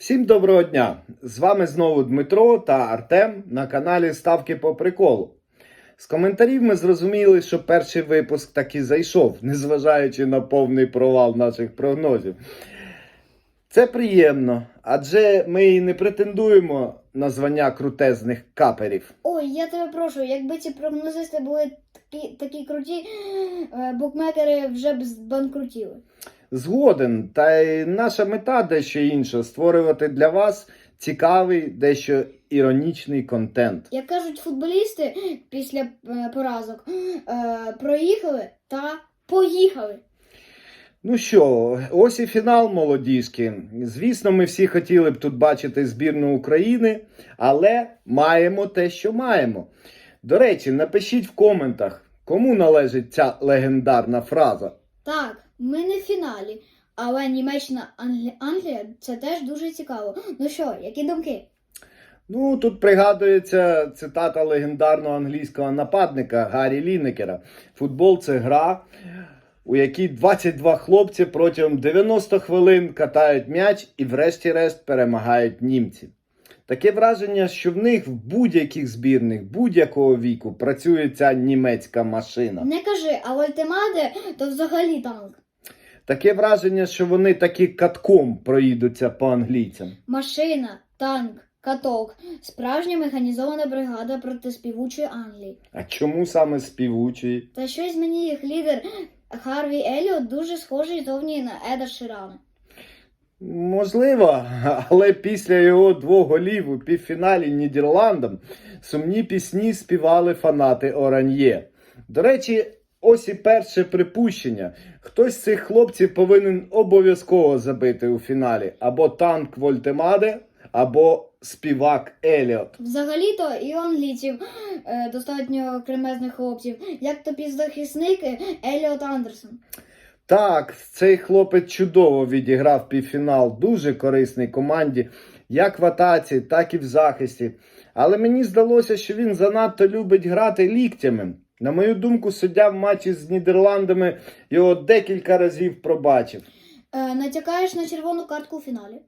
Всім доброго дня! З вами знову Дмитро та Артем на каналі Ставки по приколу. З коментарів ми зрозуміли, що перший випуск таки зайшов, незважаючи на повний провал наших прогнозів. Це приємно, адже ми і не претендуємо на звання крутезних каперів. Ой, я тебе прошу, якби ці прогнозисти були такі, такі круті, е, букмекери вже б збанкрутіли. Згоден, та й наша мета дещо інша створювати для вас цікавий, дещо іронічний контент. Як кажуть футболісти після е, поразок, е, проїхали та поїхали. Ну що, ось і фінал молодіжки. Звісно, ми всі хотіли б тут бачити збірну України, але маємо те, що маємо. До речі, напишіть в коментах, кому належить ця легендарна фраза. Так, ми не в фіналі, але Німеччина Англі... Англія це теж дуже цікаво. Ну що, які думки? Ну, тут пригадується цитата легендарного англійського нападника Гаррі Лінекера. Футбол це гра, у якій 22 хлопці протягом 90 хвилин катають м'яч і, врешті-решт, перемагають німці. Таке враження, що в них в будь-яких збірних будь-якого віку працює ця німецька машина. Не кажи, а Вольтемаде то взагалі танк. Таке враження, що вони таки катком проїдуться по англійцям. Машина, танк, каток, справжня механізована бригада проти співучої Англії. А чому саме співучий? Та щось мені їх лідер Харві Еліот дуже схожий зовні на Еда Ширана. Можливо, але після його двох голів у півфіналі Нідерландам сумні пісні співали фанати Оран'є. До речі, ось і перше припущення. Хтось з цих хлопців повинен обов'язково забити у фіналі або танк Вольтемаде, або співак Еліот. Взагалі-то і у англійців е, достатньо кремезних хлопців, як то півзахисник Еліот Андерсон. Так, цей хлопець чудово відіграв півфінал, дуже корисний команді, як в атаці, так і в захисті. Але мені здалося, що він занадто любить грати ліктями. На мою думку, суддя в матчі з Нідерландами його декілька разів пробачив. Е, натякаєш на червону картку у фіналі.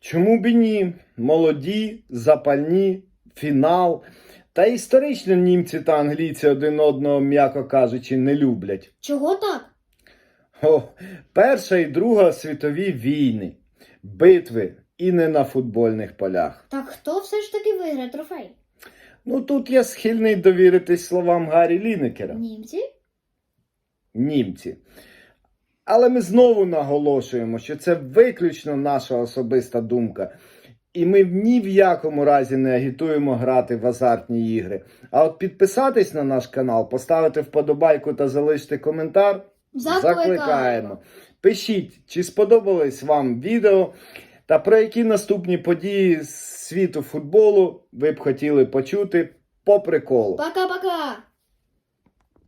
Чому б і ні? Молоді, запальні, фінал. Та історично німці та англійці один одного, м'яко кажучи, не люблять. Чого так? О, Перша і Друга світові війни, битви і не на футбольних полях. Так хто все ж таки виграє трофей? Ну тут я схильний довіритись словам Гаррі Лінекера. Німці? Німці. Але ми знову наголошуємо, що це виключно наша особиста думка. І ми ні в якому разі не агітуємо грати в азартні ігри. А от підписатись на наш канал, поставити вподобайку та залишити коментар. Закликаємо. Пишіть, чи сподобалось вам відео та про які наступні події світу футболу ви б хотіли почути по приколу. Пока-пока!